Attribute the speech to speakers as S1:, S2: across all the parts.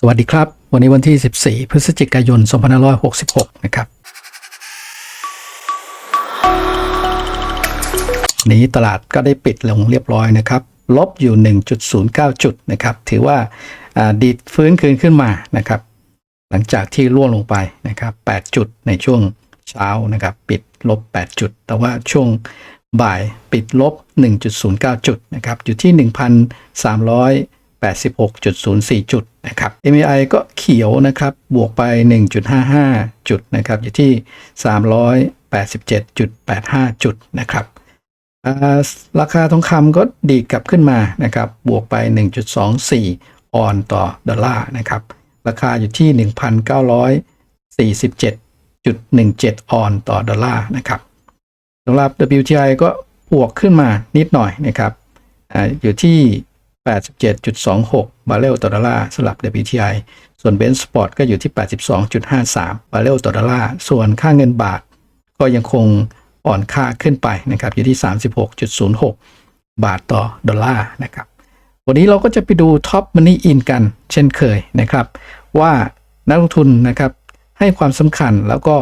S1: สวัสดีครับ วันนี้วันที่ 14 พฤศจิกายน 2566 นะครับวันนี้ตลาดก็ได้ปิดลงเรียบร้อยนะครับ ลบอยู่ 1.09 จุดนะครับ ถือว่าดีดฟื้นคืนขึ้นมานะครับ หลังจากที่ร่วงลงไปนะครับ 8 จุดในช่วงเช้านะครับ ปิดลบ 8 จุด แต่ว่าช่วงบ่ายปิดลบ 1.09 จุดนะครับ อยู่ที่ 86.04 จุดนะครับ MAI ก็เขียวนะครับ บวกไป 1.55 จุดนะครับ อยู่ที่ 387.85 จุดนะครับ ราคาทองคำก็ดีกลับขึ้นมานะครับ บวกไป 1.24 ออนต่อดอลลาร์นะครับ ราคาอยู่ที่ 1,947.17 ออนต่อดอลลาร์นะครับสำหรับ WTI ก็บวกขึ้นมานิดหน่อยนะครับออยู่ที่ 87.26 บาร์เรลต่อดอลลาร์สำหรับ WTI ส่วน Brent Spot ก็อยู่ที่ 82.53 บาร์เรลต่อดอลลาร์ ส่วนค่าเงินบาท ก็ยังคงอ่อนค่าขึ้นไปนะครับ อยู่ที่ 36.06 บาทต่อดอลลาร์นะครับ วันนี้เราก็จะไปดูท็อปมันนี่อินกันเช่นเคยนะครับ ว่านักลงทุนนะครับให้ความสำคัญแล้วก็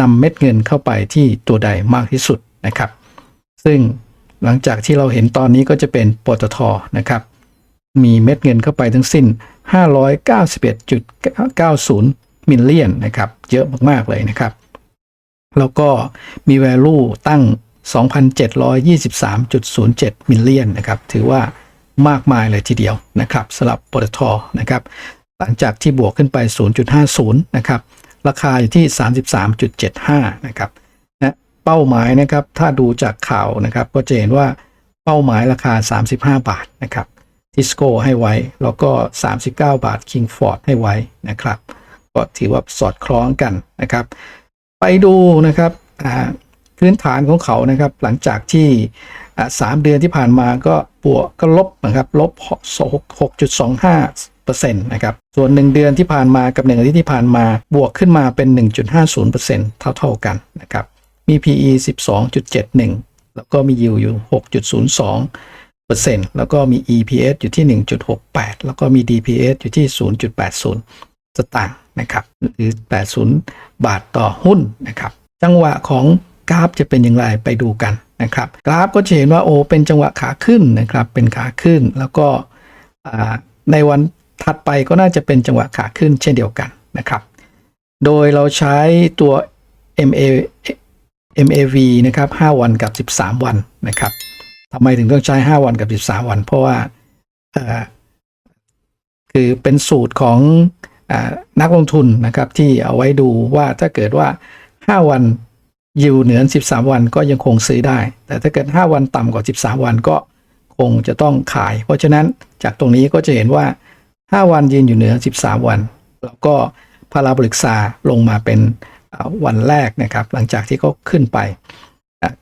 S1: นำเม็ดเงินเข้าไปที่ตัวใดมากที่สุดนะครับ ซึ่งหลังจากที่เราเห็นตอนนี้ก็จะเป็นปตทนะครับ มีเม็ดเงินเข้าไปทั้งสิ้น 591.90 มิลเลียนนะครับ เยอะมาก ๆ เลยนะครับ แล้วก็มี value ตั้ง 2,723.07 มิลเลียนนะครับ ถือว่ามากมายเลยทีเดียวนะครับสำหรับปตทนะครับ หลังจากที่บวกขึ้นไป 0.50 นะครับ ราคาอยู่ที่ 33.75 นะครับนะเป้าหมายนะครับ ถ้าดูจากข่าวนะครับ ก็จะเห็นว่าเป้าหมายราคา 35 บาทนะครับ ทิสโก้ให้ไว้ แล้วก็ 39 บาทคิงฟอร์ดให้ไว้นะครับ ก็ถือว่าสอดคล้องกันนะครับ ไปดูนะครับพื้นฐานของเขานะครับ หลังจากที่สามเดือนที่ผ่านมาก็บวกก็ลบนะครับลบ 6.25เปอร์เซ็นต์นะครับ ส่วน 1 เดือนที่ผ่านมากับ 1 อาทิตย์ที่ผ่านมาบวกขึ้นมาเป็น 1.50เปอร์เซ็นต์เท่าๆกันนะครับ มี PE 12.71 แล้วก็มี yield อยู่ 6.02 ปอร์เซ็นต์แล้วก็มี EPS อยู่ที่ 1.68 แล้วก็มี DPS อยู่ที่ 0.80 สตางค์นะครับหรือ 80 บาทต่อหุ้นนะครับ จังหวะของกราฟจะเป็นอย่างไรไปดูกันนะครับ กราฟก็จะเห็นว่าโอเป็นจังหวะขาขึ้นนะครับ เป็นขาขึ้นแล้วก็ในวันถัดไปก็น่าจะเป็นจังหวะขาขึ้นเช่นเดียวกันนะครับ โดยเราใช้ตัว MA MAV นะครับ 5 วันกับ 13 วันนะครับ ทำไมถึงต้องใช้ 5 วันกับ 13 วัน เพราะว่าคือเป็นสูตรของอนักลงทุนนะครับที่เอาไว้ดูว่าถ้าเกิดว่า 5 วันยิวเหนือ 13 วันก็ยังคงซื้อได้ แต่ถ้าเกิด 5 วันต่ำกว่า 13 วันก็คงจะต้องขาย เพราะฉะนั้นจากตรงนี้ก็จะเห็นว่า 5 วันยืนอยู่เหนือ 13 วัน แล้วก็พาราบริกซาลงมาเป็นวันแรกนะครับ หลังจากที่เขาขึ้นไป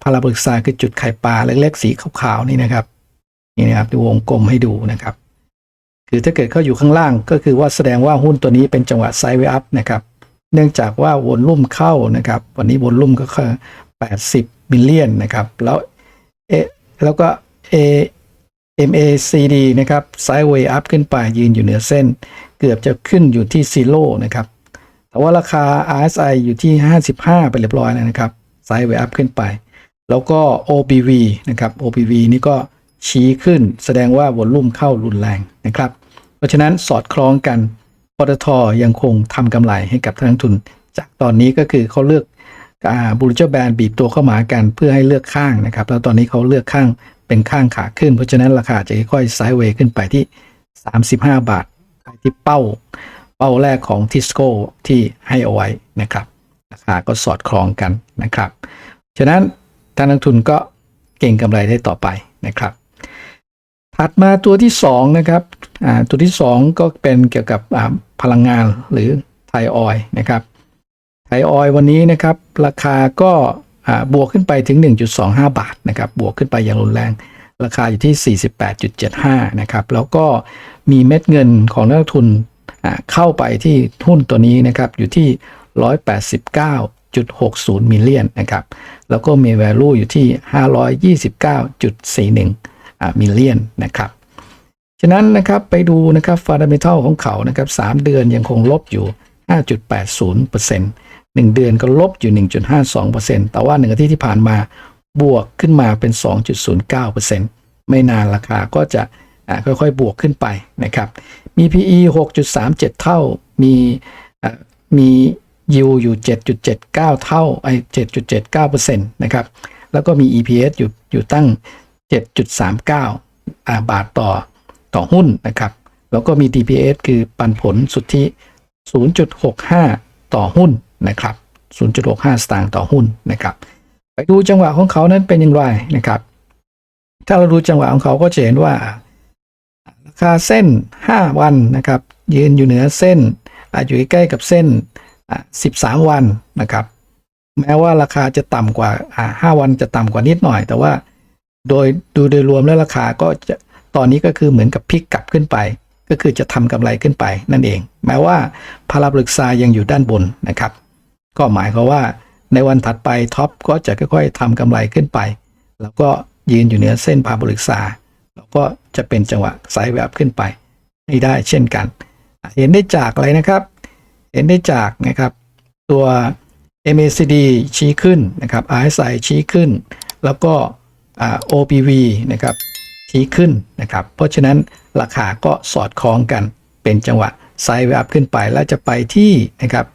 S1: พาราบริกซาคือจุดไข่ปลาเล็กๆสีขาวๆนี่นะครับนี่นะครับดูวงกลมให้ดูนะครับ คือถ้าเกิดเขาอยู่ข้างล่างก็คือว่าแสดงว่าหุ้นตัวนี้เป็นจังหวะไซด์เวย์อัพนะครับ เนื่องจากว่าวนลุ่มเข้านะครับ วันนี้วนลุ่มก็คือ80มิลเลียนนะครับแล้วเอแล้วก็ A MACD นะครับไซด์เวย์อัพขึ้นไปยืนอยู่เหนือเส้น เกือบจะขึ้นอยู่ที่ซีโร่นะครับแต่ว่าราคา RSI อยู่ที่ 55 ไปเรียบร้อยแล้วนะครับไซด์เวย์อัพขึ้นไป แล้วก็ OBV นะครับ OBV นี่ก็ชี้ขึ้นแสดงว่าวอลลุ่มเข้ารุนแรงนะครับ เพราะฉะนั้นสอดคล้องกันปตทยังคงทำกำไรให้กับนักลงทุน จากตอนนี้ก็คือเขาเลือกบูริเจอร์แบนบีบตัวเข้ามากันเพื่อให้เลือกข้างนะครับ แล้วตอนนี้เขาเลือกข้างเป็นข้างขาขึ้น เพราะฉะนั้นราคาจะค่อยๆไซด์เวย์ขึ้นไปที่ 35 บาทที่เป้า เป้าแรกของทิสโก้ที่ให้เอาไว้นะครับ ราคาก็สอดคล้องกันนะครับ ฉะนั้น ท่านนักทุนก็เก่งกำไรได้ต่อไปนะครับ ถัดมาตัวที่2นะครับตัวที่ 2 ก็เป็นเกี่ยวกับพลังงานหรือไทยออยนะครับไทยออยวันนี้นะครับราคาก็บวกขึ้นไปถึง 1.25 บาทนะครับบวกขึ้นไปอย่างรุนแรง ราคาอยู่ที่ 48.75 นะครับ แล้วก็มีเม็ดเงินของนักทุนเข้าไปที่หุ้นตัวนี้นะครับอยู่ที่ 189 189.60 มิลเลียนนะครับ แล้วก็มี value อยู่ที่ 529.41อ่ามิลเลียนนะครับ ฉะนั้นนะครับไปดูนะครับฟันดัมเ n ทัลของเขานะครับ 3 เดือนยังคงลบอยู่ 5.80% 1 เดือนก็ลบอยู่ 1.52%แต่ว่า1อาทิตย์ที่ผ่านมาบวกขึ้นมาเป็น 2.09%ไม่นานราคาก็จะค่อยๆ บวกขึ้นไปนะครับ มี PE 6.37 เท่า มีอ่ามี ยิวอยู่ 7.79 เท่าไอ้7.79%นะครับ แล้วก็มี EPS อยู่อยู่ตั้ง 7.39อาบาทต่อต่อหุ้นนะครับ แล้วก็มี DPS คือปันผลสุทธิ 0.65 ต่อหุ้นนะครับ 0.65 สตางค์ต่อหุ้นนะครับ ไปดูจังหวะของเขานั้นเป็นอย่างไรนะครับ ถ้าเราดูจังหวะของเขาก็จะเห็นว่า ราคาเส้น 5 วันนะครับ ยืนอยู่เหนือเส้นอาอยู่ใกล้กับเส้น 13 วันนะครับ แม้ว่าราคาจะต่ำกว่าอ่า 5 วันจะต่ำกว่านิดหน่อย แต่ว่าโดยดูโดยรวมแล้วราคาก็จะตอนนี้ก็คือเหมือนกับพลิกกลับขึ้นไป ก็คือจะทำกำไรขึ้นไปนั่นเอง แม้ว่าพาราบริกซายังอยู่ด้านบนนะครับ ก็หมายความว่าในวันถัดไปท็อปก็จะค่อยๆทำกำไรขึ้นไป แล้วก็ยืนอยู่เหนือเส้นพาราบริกซาแล้วก็จะเป็นจังหวะไซด์แวบขึ้นไปให้ได้เช่นกัน เห็นได้จากอะไรนะครับ เห็นได้จากนะครับ ตัว MACD ชี้ขึ้นนะครับ RSI ชี้ขึ้น แล้วก็ OPV นะครับชี้ขึ้นนะครับ เพราะฉะนั้นราคาก็สอดคล้องกันเป็นจังหวะไซด์เวย์อัพขึ้นไปแล้วจะไปที่นะครับ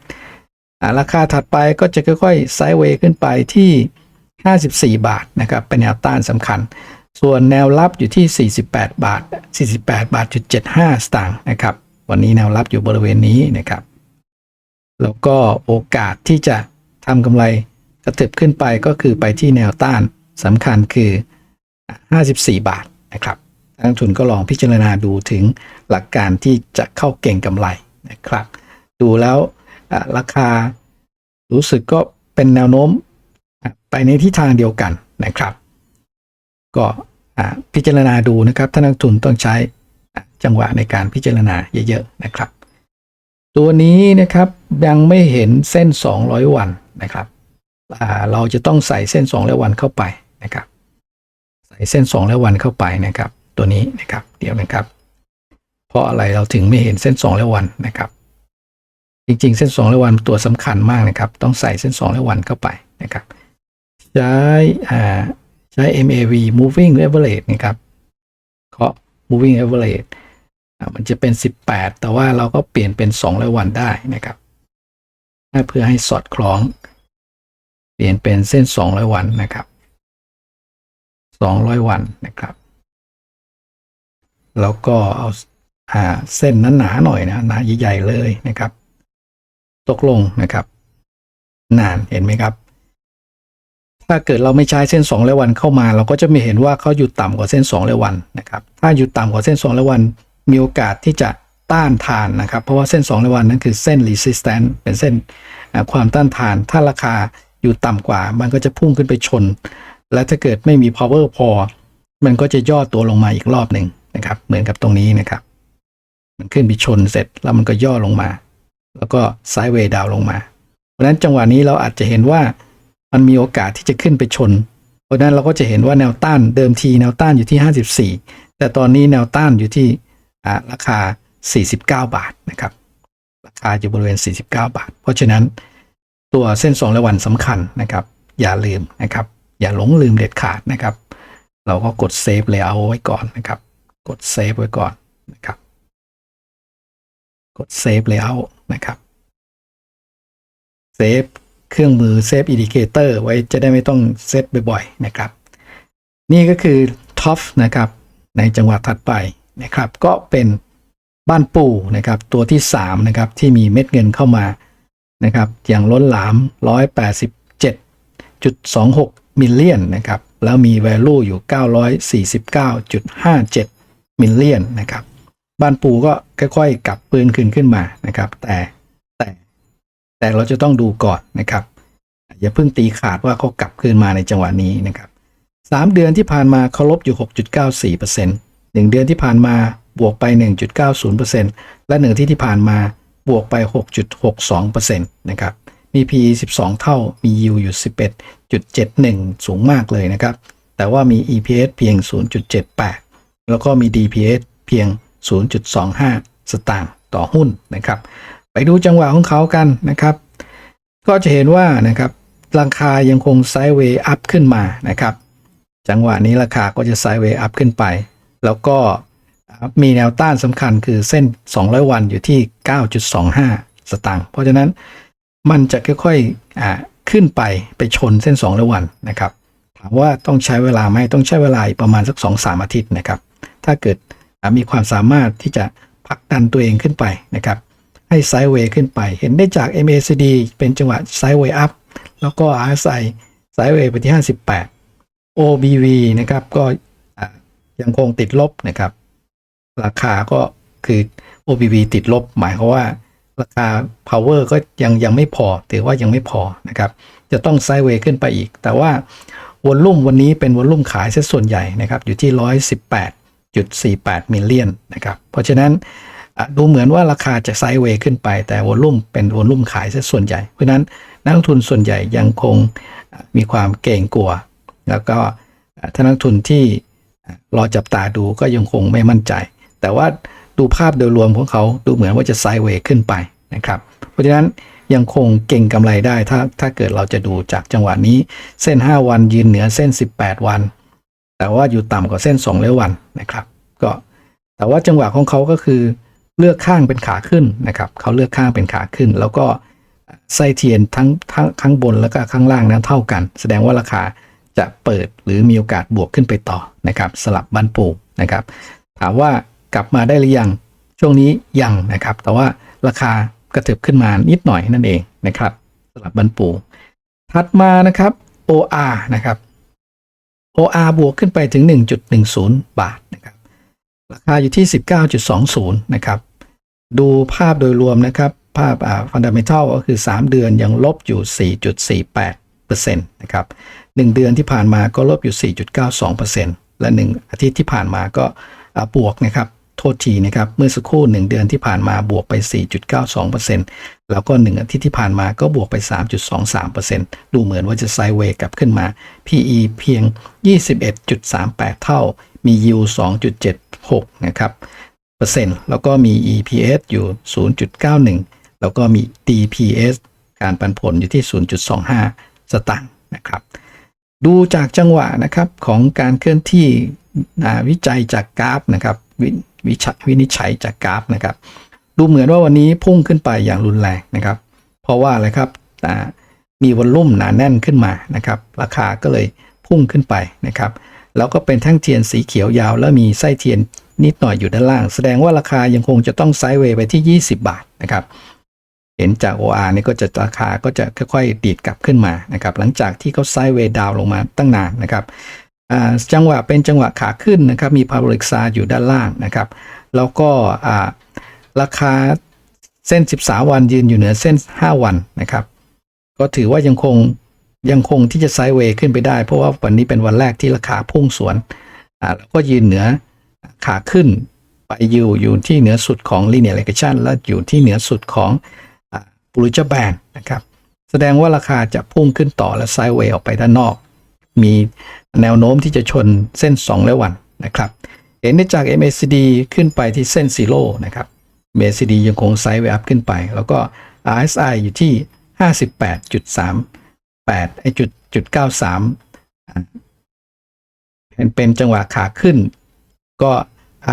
S1: ราคาถัดไปก็จะค่อยๆไซด์เวย์ขึ้นไปที่ 54 บาทนะครับเป็นแนวต้านสำคัญ ส่วนแนวรับอยู่ที่ 48 บาท 48 บาทจุด75 สตางค์นะครับ วันนี้แนวรับอยู่บริเวณนี้นะครับ แล้วก็โอกาสที่จะทำกำไรกระเถิบขึ้นไปก็คือไปที่แนวต้านสำคัญคือ 54 บาทนะครับนักลงทุนก็ลองพิจารณาดูถึงหลักการที่จะเข้าเก่งกำไรนะครับ ดูแล้วราคารู้สึกก็เป็นแนวโน้มไปในทิศทางเดียวกันนะครับ ก็พิจารณาดูนะครับถ้านักลงทุนต้องใช้จังหวะในการพิจารณาเยอะๆนะครับ ตัวนี้นะครับยังไม่เห็นเส้น 200 วันนะครับเราจะต้องใส่เส้น200วันเข้าไปนะครับ ใส่เส้น200วันเข้าไปนะครับ ตัวนี้นะครับเดี๋ยวนะครับ เพราะอะไรเราถึงไม่เห็นเส้น200วันนะครับ จริงๆ เส้น200วันตัวสำคัญมากนะครับ ต้องใส่เส้น200วันเข้าไปนะครับ ใช้ใช้ MAV moving average นะครับเคาะ moving average มันจะเป็น 18 แต่ว่าเราก็เปลี่ยนเป็น200วันได้นะครับเพื่อให้สอดคล้อง เปลี่ยนเป็นเส้น 200 วันนะครับ 200 วันนะครับ แล้วก็เอาอาเส้นนั้นหนาหน่อยนะหนาใหญ่ๆเลยนะครับ ตกลงนะครับ นานเห็นไหมครับ ถ้าเกิดเราไม่ใช้เส้น2ร้อยวันเข้ามา เราก็จะไม่เห็นว่าเขาอยู่ต่ำกว่าเส้น2ร้อยวันนะครับ ถ้าอยู่ต่ำกว่าเส้น2ร้อยวัน มีโอกาสที่จะต้านทานนะครับ เพราะว่าเส้น 2ร้อยวันนั้นคือเส้น resistance เป็นเส้นความต้านทาน ถ้าราคาอยู่ต่ำกว่า มันก็จะพุ่งขึ้นไปชน และถ้าเกิดไม่มี power พอ มันก็จะย่อตัวลงมาอีกรอบหนึ่งนะครับ เหมือนกับตรงนี้นะครับ มันขึ้นไปชนเสร็จแล้วมันก็ย่อลงมา แล้วก็ไซด์เวย์ดาวลงมา เพราะนั้นจังหวะนี้เราอาจจะเห็นว่ามันมีโอกาสที่จะขึ้นไปชน เพราะนั้นเราก็จะเห็นว่าแนวต้านเดิมทีแนวต้านอยู่ที่ 54 แต่ตอนนี้แนวต้านอยู่ที่ ราคา 49 บาทนะครับ ราคาอยู่บริเวณ 49 บาท เพราะฉะนั้นตัวเส้น2และวันสำคัญนะครับ อย่าลืมนะครับ อย่าหลงลืมเด็ดขาดนะครับ เราก็กดเซฟเลยเอาไว้ก่อนนะครับ กดเซฟไว้ก่อนนะครับ กดเซฟเลยเอานะครับ เซฟเครื่องมือเซฟอินดิเคเตอร์ไว้จะได้ไม่ต้องเซตบ่อยๆนะครับ นี่ก็คือท็อปนะครับในจังหวะถัดไป นะครับ ก็เป็นบ้านปูนะครับ ตัวที่3นะครับที่มีเม็ดเงินเข้ามานะครับ อย่างล้นหลาม 187.26 มิลเลียนนะครับ แล้วมี value อยู่ 949.57 มิลเลียนนะครับ บ้านปูก็ค่อยๆกลับปืนขึ้นขึ้นมานะครับ แต่แต่แต่เราจะต้องดูก่อนนะครับ อย่าเพิ่งตีขาดว่าเขากลับคืนมาในจังหวะนี้นะครับ 3 เดือนที่ผ่านมาเขาลบอยู่ 6.94%เ1 เดือนที่ผ่านมาบวกไป 1.90%และ 1 ที่ที่ผ่านมาบวกไป 6.62%นะครับมี PE 12 เท่ามี Yield อยู่ 11.71 สูงมากเลยนะครับ แต่ว่ามี EPS เพียง 0.78 แล้วก็มี DPS เพียง 0.25 สตางค์ต่อหุ้นนะครับ ไปดูจังหวะของเขากันนะครับ ก็จะเห็นว่านะครับราคายังคงไซด์เวย์อัพขึ้นมานะครับ จังหวะนี้ราคาก็จะไซด์เวย์อัพขึ้นไป แล้วก็มีแนวต้านสำคัญคือเส้น 200 วันอยู่ที่ 9.25 สตางค์ เพราะฉะนั้นมันจะค่อยๆอ่าขึ้นไปไปชนเส้น 200 วันนะครับ ถามว่าต้องใช้เวลาไหมต้องใช้เวลาประมาณสัก 2-3 อาทิตย์นะครับ ถ้าเกิดมีความสามารถที่จะผลักดันตัวเองขึ้นไปนะครับ ให้ไซด์เวย์ขึ้นไป เห็นได้จาก MACD เป็นจังหวะไซด์เวย์อัพ แล้วก็ RSI ไซด์เวย์ไปที่ 58 OBV นะครับก็ ยังคงติดลบนะครับ ราคาก็คือ OBV ติดลบ หมายความว่า ราคา power ก็ยังยังไม่พอ ถือว่ายังไม่พอนะครับ จะต้องไซด์เวย์ขึ้นไปอีก แต่ว่าวอลลุ่มวันนี้เป็นวอลลุ่มขายเส้นส่วนใหญ่นะครับ อยู่ที่ 118.48มิลเลียนนะครับ เพราะฉะนั้นดูเหมือนว่าราคาจะไซด์เวย์ขึ้นไป แต่วอลลุ่มเป็นวอลลุ่มขายเส้นส่วนใหญ่ เพราะนั้นนักลงทุนส่วนใหญ่ยังคงมีความเกรงกลัว แล้วก็อะถ้านักทุนที่ รอจับตาดูก็ยังคงไม่มั่นใจ แต่ว่าดูภาพโดยรวมของเขาดูเหมือนว่าจะไซด์เวย์ขึ้นไปนะครับ เพราะฉะนั้นยังคงเก่งกำไรได้ถ้าถ้าเกิดเราจะดูจากจังหวะนี้เส้น 5 วันยืนเหนือเส้น 18 วัน แต่ว่าอยู่ต่ำกว่าเส้น200วันนะครับ ก็แต่ว่าจังหวะของเขาก็คือเลือกข้างเป็นขาขึ้นนะครับเขาเลือกข้างเป็นขาขึ้น แล้วก็ไส้เทียนทั้งทั้งข้างบนแล้วก็ข้างล่างนั้นเท่ากัน แสดงว่าราคา จะเปิดหรือมีโอกาสบวกขึ้นไปต่อนะครับ สลับบันปูนะครับ ถามว่ากลับมาได้หรือยังช่วงนี้ยังนะครับ แต่ว่าราคากระเถิบขึ้นมานิดหน่อยนั่นเองนะครับสลับบันปูถัดมานะครับ OR นะครับ OR บวกขึ้นไปถึง 1.10 บาทนะครับ ราคาอยู่ที่ 19.20 นะครับ ดูภาพโดยรวมนะครับ ภาพฟันดัมเ n ทัลก็คือ 3 เดือนยังลบอยู่ 4.48%นะครับ 1 เดือนที่ผ่านมาก็ลบอยู่ 4.92%และ 1 อาทิตย์ที่ผ่านมาก็บวกนะครับโทษทีนะครับเมื่อสักครู่ 1 เดือนที่ผ่านมาบวกไป 4.92%แล้วก็ 1 อาทิตย์ที่ผ่านมาก็บวกไป 3.23%ดูเหมือนว่าจะไซเวย์กลับขึ้นมา PE เพียง 21.38 เท่า มี yield 2.76 นะครับเปอร์เซ็นต์แล้วก็มี EPS อยู่ 0.91 แล้วก็มี DPS การปันผลอยู่ที่ 0.25 สตางค์นะครับ ดูจากจังหวะนะครับของการเคลื่อนที่วิจัยจากกราฟนะครับววิวินิจฉัยจากกราฟนะครับ ดูเหมือนว่าวันนี้พุ่งขึ้นไปอย่างรุนแรงนะครับ เพราะว่าอะไรครับมีวอลลุ่มหนาแน่นขึ้นมานะครับ ราคาก็เลยพุ่งขึ้นไปนะครับ แล้วก็เป็นแท่งเทียนสีเขียวยาว แล้วมีไส้เทียนนิดหน่อยอยู่ด้านล่าง แสดงว่าราคายังคงจะต้องไซด์เวย์ไปที่ 20 บาทนะครับ เห็นจาก OR นี่ก็จะราคาก็จะค่อยๆดีดกลับขึ้นมานะครับหลังจากที่เขาไซด์เวดาวลงมาตั้งนานนะครับจังหวะเป็นจังหวะขาขึ้นนะครับมีพาราโบลิกซาอยู่ด้านล่างนะครับแล้วก็ราคาเส้น 13 วันยืนอยู่เหนือเส้น 5 วันนะครับก็ถือว่ายังคงยังคงที่จะไซด์เวย์ขึ้นไปได้ เพราะว่าวันนี้เป็นวันแรกที่ราคาพุ่งสวนแล้วก็ยืนเหนือขาขึ้นไปอยู่อยู่ที่เหนือสุดของ linear regression และอยู่ที่เหนือสุดของ บูริจแบนนะครับ แสดงว่าราคาจะพุ่งขึ้นต่อและไซด์เวย์ออกไปด้านนอก มีแนวโน้มที่จะชนเส้น 2 และวันนะครับ เห็นได้จาก MACD ขึ้นไปที่เส้นซีโร่นะครับ MACD ยังคงไซด์เวย์อัพขึ้นไป แล้วก็ RSI อยู่ที่ 58.38ไอจุดจุด93อ่าเป็นเป็นจังหวะขาขึ้น ก็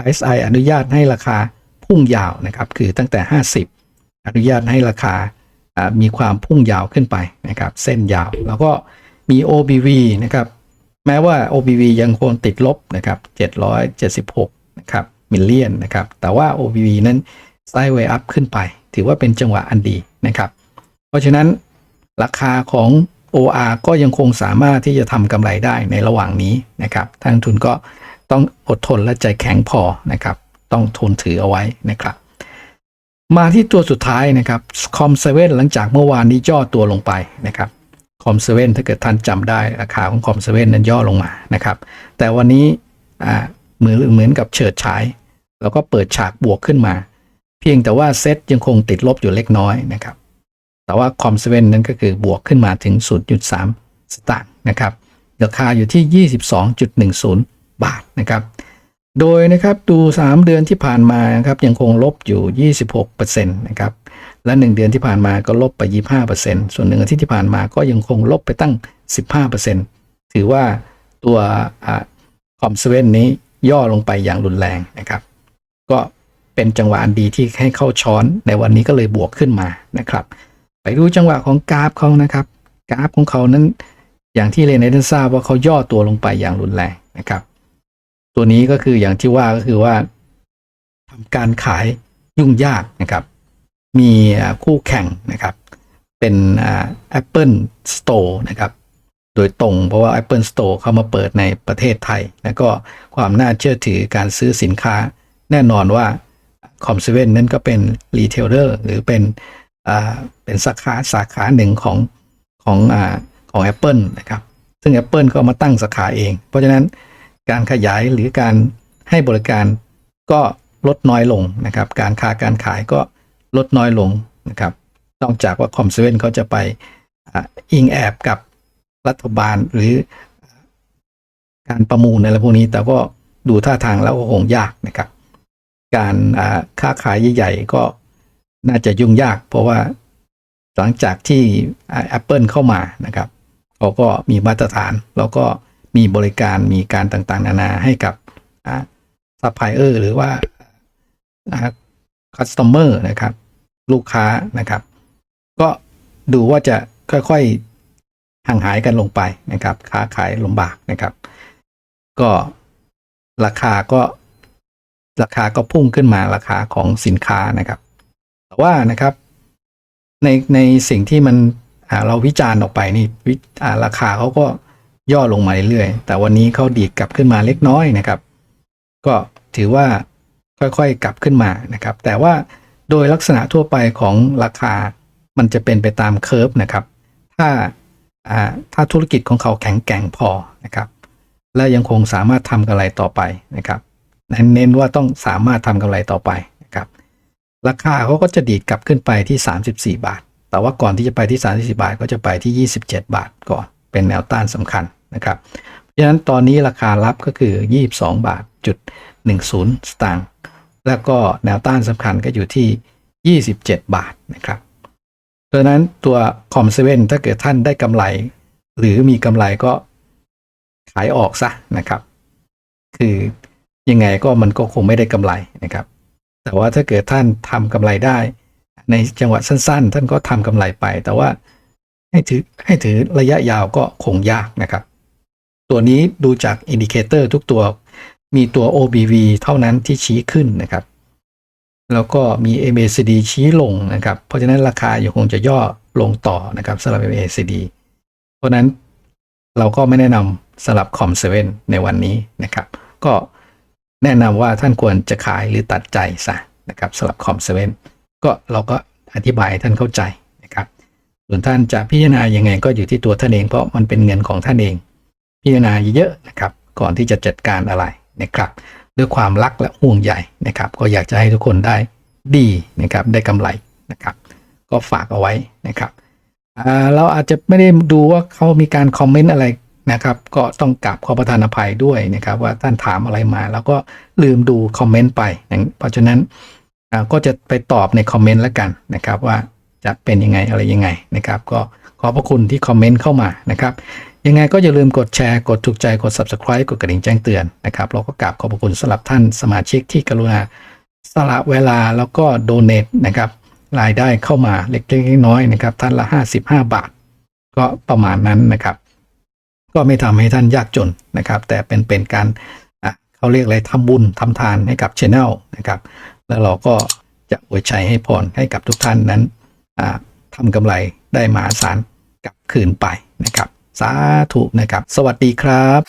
S1: RSI อนุญาตให้ราคาพุ่งยาวนะครับ คือตั้งแต่ 50 อนุญาตให้ราคามีความพุ่งยาวขึ้นไปนะครับเส้นยาว แล้วก็มี OBV นะครับแม้ว่า OBV ยังคงติดลบนะครับ776นะครับมิลเลียนนะครับแต่ว่า OBV นั้นไซด์เวย์อัพขึ้นไป ถือว่าเป็นจังหวะอันดีนะครับเพราะฉะนั้นราคาของ OR ก็ยังคงสามารถที่จะทำกำไรได้ในระหว่างนี้นะครับทางทุนก็ต้องอดทนและใจแข็งพอนะครับ ต้องทนถือเอาไว้นะครับ มาที่ตัวสุดท้ายนะครับคอมเซเว่นหลังจากเมื่อวานนี้ย่อตัวลงไปนะครับคอมเซเว่นถ้าเกิดท่านจำได้ราคาของคอมเซเว่นนั้นย่อลงมานะครับ แต่วันนี้เหมือนเหมือนกับเฉิดฉาย แล้วก็เปิดฉากบวกขึ้นมา เพียงแต่ว่าเซ็ตยังคงติดลบอยู่เล็กน้อยนะครับ แต่ว่าคอมเซเว่นนั้นก็คือบวกขึ้นมาถึง 0.3 สตางค์นะครับราคาอยู่ที่ 22.10 บาทนะครับ โดยนะครับดู 3 เดือนที่ผ่านมานะครับยังคงลบอยู่ 26%นะครับและ 1 เดือนที่ผ่านมาก็ลบไป 25%ส่วนหนึ่งอาทิตย์ที่ผ่านมาก็ยังคงลบไปตั้ง 15%ถือว่าตัวคอมเซเว่นนี้ย่อลงไปอย่างรุนแรงนะครับ ก็เป็นจังหวะอันดีที่ให้เข้าช้อนในวันนี้ก็เลยบวกขึ้นมานะครับ ไปดูจังหวะของกราฟเขานะครับ กราฟของเขานั้นอย่างที่เรนได้ทราบว่าเขาย่อตัวลงไปอย่างรุนแรงนะครับ ตัวนี้ก็คืออย่างที่ว่าก็คือว่าทำการขายยุ่งยากนะครับ มีคู่แข่งนะครับ เป็น Apple Store นะครับโดยตรงเพราะว่า Apple Store เข้ามาเปิดในประเทศไทย แล้วก็ความน่าเชื่อถือการซื้อสินค้า แน่นอนว่าคอมเซเว่นนั่นก็เป็นรีเทลเลอร์หรือเป็นเป็นสาขาสาขาหนึ่งของของอของ Apple นะครับ ซึ่ง Apple ก็มาตั้งสาขาเอง เพราะฉะนั้น การขยายหรือการให้บริการก็ลดน้อยลงนะครับ การค้าการขายก็ลดน้อยลงนะครับ นอกจากว่าคอมเซเว่นเขาจะไปอิงแอบกับรัฐบาลหรือการประมูลอะไรพวกนี้ แต่ก็ดูท่าทางแล้วก็คงยากนะครับ การค้าขายใหญ่ๆก็น่าจะยุ่งยาก เพราะว่าหลังจากที่ Apple เข้ามานะครับเขาก็มีมาตรฐานแล้วก็ มีบริการมีการต่างๆ นานาให้กับซัพพลายเออร์หรือว่าคัสตอมเมอร์นะครับ ลูกค้านะครับ ก็ดูว่าจะค่อยๆห่างหายกันลงไปนะครับ ค้าขายลำบากนะครับ ก็ราคาก็ราคาก็พุ่งขึ้นมาราคาของสินค้านะครับ แต่ว่านะครับ ในในสิ่งที่มันเราวิจารณ์ออกไปนี่ราคาเขาก็ ย่อลงมาเรื่อยๆ แต่วันนี้เขาดีดกลับขึ้นมาเล็กน้อยนะครับ ก็ถือว่าค่อยๆกลับขึ้นมานะครับ แต่ว่าโดยลักษณะทั่วไปของราคามันจะเป็นไปตามเคอร์ฟนะครับ ถ้าถ้าธุรกิจของเขาแข็งแกร่งพอนะครับ และยังคงสามารถทำกำไรต่อไปนะครับเน้นว่าต้องสามารถทำกำไรต่อไปนะครับ ราคาเขาก็จะดีดกลับขึ้นไปที่ 34 บาท แต่ว่าก่อนที่จะไปที่ 34 บาทก็จะไปที่ 27 บาทก่อนเป็นแนวต้านสำคัญ นะครับ เพราะฉะนั้นตอนนี้ราคารับก็คือ 22 บาทจุด10 สตางค์ แล้วก็แนวต้านสำคัญก็อยู่ที่ 27 บาทนะครับเพราะฉะนั้นตัวคอมเซเว่นถ้าเกิดท่านได้กำไร หรือมีกำไรก็ขายออกซะนะครับ คือยังไงก็มันก็คงไม่ได้กำไรนะครับ แต่ว่าถ้าเกิดท่านทำกำไรได้ ในจังหวะสั้นๆ ท่านก็ทำกำไรไป แต่ว่าให้ถือให้ถือระยะยาวก็คงยากนะครับ ตัวนี้ดูจากอินดิเคเตอร์ทุกตัวมีตัว OBV เท่านั้นที่ชี้ขึ้นนะครับ แล้วก็มี MACD ชี้ลงนะครับ เพราะฉะนั้นราคายังคงจะย่อลงต่อนะครับสำหรับ MACD เพราะนั้นเราก็ไม่แนะนำสำหรับคอมเซเว่นในวันนี้นะครับ ก็แนะนำว่าท่านควรจะขายหรือตัดใจซะนะครับสำหรับคอมเซเว่นก็เราก็อธิบายท่านเข้าใจนะครับ ส่วนท่านจะพิจารณายังไงก็อยู่ที่ตัวท่านเองเพราะมันเป็นเงินของท่านเอง พิจารณาเยอะนะครับ ก่อนที่จะจัดการอะไรนะครับ ด้วยความรักและห่วงใยนะครับ ก็อยากจะให้ทุกคนได้ดีนะครับ ได้กำไรนะครับ ก็ฝากเอาไว้นะครับเราอาจจะไม่ได้ดูว่าเขามีการคอมเมนต์อะไรนะครับ ก็ต้องกราบขอประทานอภัยด้วยนะครับ ว่าท่านถามอะไรมา แล้วก็ลืมดูคอมเมนต์ไปเพราะฉะนั้นก็จะไปตอบในคอมเมนต์แล้วกันนะครับ ว่าจะเป็นยังไงอะไรยังไงนะครับ ก็ขอบพระคุณที่คอมเมนต์เข้ามานะครับยังไงก็อย่าลืมกดแชร์กดถูกใจกด subscribe กดกระดิ่งแจ้งเตือนนะครับเราก็กราบขอบคุณสำหรับท่านสมาชิกที่กรุณาสละเวลาแล้วก็โดเน a นะครับรายได้เข้ามาเล็กๆน้อยๆนะครับ ท่านละ 55 บาท ก็ประมาณนั้นนะครับ ก็ไม่ทำให้ท่านยากจนนะครับ แต่เป็นเป็นการเขาเรียกอะไรทำบุญทำทานให้กับช anel นะครับ แล้วเราก็จะอวยชัยให้พรให้กับทุกท่านนั้นทำกำไรได้มหาศาลกลับคืนไปนะครับ สาธุนะครับ สวัสดีครับ